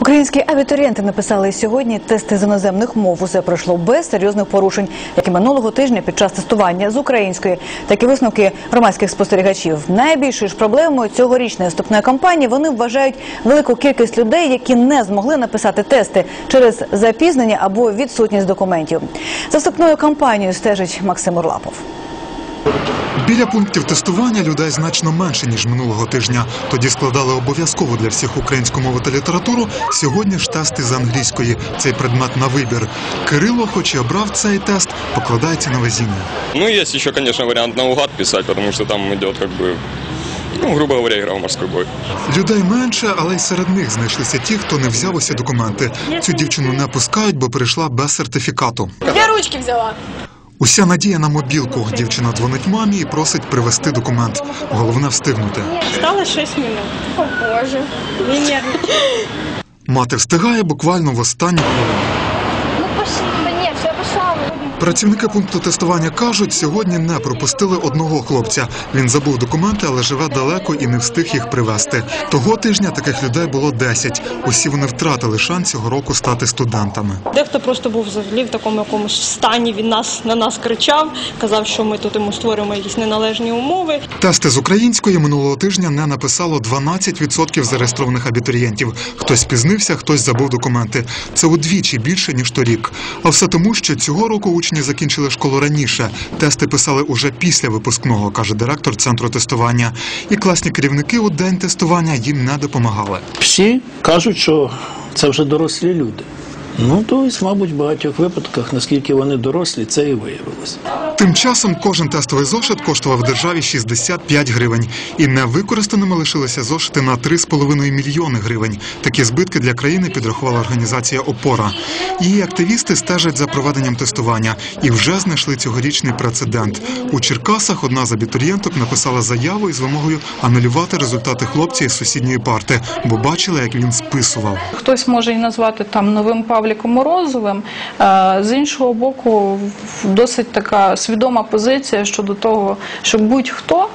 Українські абітурієнти написали сьогодні тести з іноземних мов. Усе пройшло без серйозних порушень, як і минулого тижня під час тестування з української. Такі висновки громадських спостерігачів. Найбільшою ж проблемою цьогорічної вступної кампанії вони вважають велику кількість людей, які не змогли написати тести через запізнення або відсутність документів. За вступною кампанією стежить Максим Урлапов. Біля пунктів тестування людей значно менше ніж минулого тижня. Тоді складали обов'язково для всіх українську мову та літературу. Сьогодні ж тести з англійської. Цей предмет на вибір. Кирило, хоч і обрав цей тест, покладається на везіння. Ну, есть еще, конечно, вариант наугад писать, потому что там идет как бы, ну, грубо говоря, игра в морской бой. Людей менше, але й серед них знайшлися ті, хто не взяв усі документи. Цю дівчину не пускають, бо прийшла без сертифікату. Я ручки взяла. Уся надія на мобілку. Дівчина дзвонить мамі і просить привезти документ. Головне встигнути. Стало 6 минут. О боже. Нервничай. Мати встигає буквально в останню хвилину. Ну Працівники пункту тестування кажуть, сьогодні не пропустили одного хлопця. Він забув документи, але живе далеко і не встиг їх привезти. Того тижня таких людей було 10. Усі вони втратили шанс цього року стати студентами. Дехто просто був взагалі в такому якомусь стані. Він нас на нас кричав, казав, що ми тут йому створюємо якісь неналежні умови. Тести з української минулого тижня не написало 12% зареєстрованих абітурієнтів. Хтось спізнився, хтось забув документи. Це удвічі більше ніж торік. А все тому, що цього року учні закінчили школу раніше. Тести писали уже після випускного, каже директор центру тестування. І класні керівники у день тестування їм не допомагали. Всі кажуть, що це вже дорослі люди. Ну, то ось, мабуть, в багатьох випадках, наскільки вони дорослі, це і виявилося. Тим часом кожен тестовий зошит коштував в державі 65 гривень. І невикористаними лишилися зошити на 3,5 мільйони гривень. Такі збитки для країни підрахувала організація Опора. Її активісти стежать за проведенням тестування і вже знайшли цьогорічний прецедент. У Черкасах одна з абітурієнток написала заяву із вимогою анулювати результати хлопця із сусідньої парти, бо бачила, як він списував. Хтось може і назвати там новим Павліком Морозовим. Е, З іншого боку, досить така свідома позиція щодо того, що будь-хто.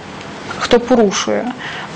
Хто порушує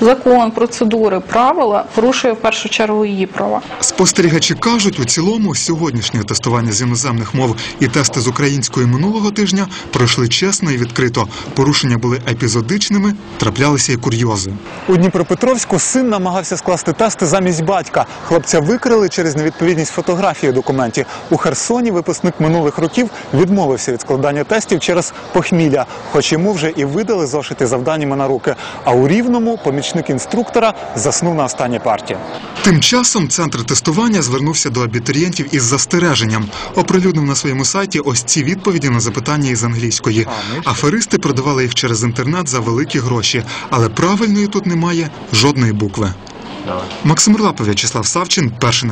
закон, процедури, правила, порушує в першу чергу її права. Спостерігачі кажуть, у цілому сьогоднішнє тестування з іноземних мов і тести з української минулого тижня пройшли чесно і відкрито. Порушення були епізодичними, траплялися і курйози. У Дніпропетровську син намагався скласти тести замість батька. Хлопця викрили через невідповідність фотографії документів. У Херсоні випускник минулих років відмовився від складання тестів через похмілля, хоч йому вже і видали зошити завданнями на руки. А у Рівному помічник інструктора заснув на останній парті. Тим часом центр тестування звернувся до абітурієнтів із застереженням. Оприлюднив на своєму сайті ось ці відповіді на запитання із англійської. Аферисти продавали їх через інтернет за великі гроші, але правильної тут немає жодної букви. Максим Рлапов, В'ячеслав Савчин, перший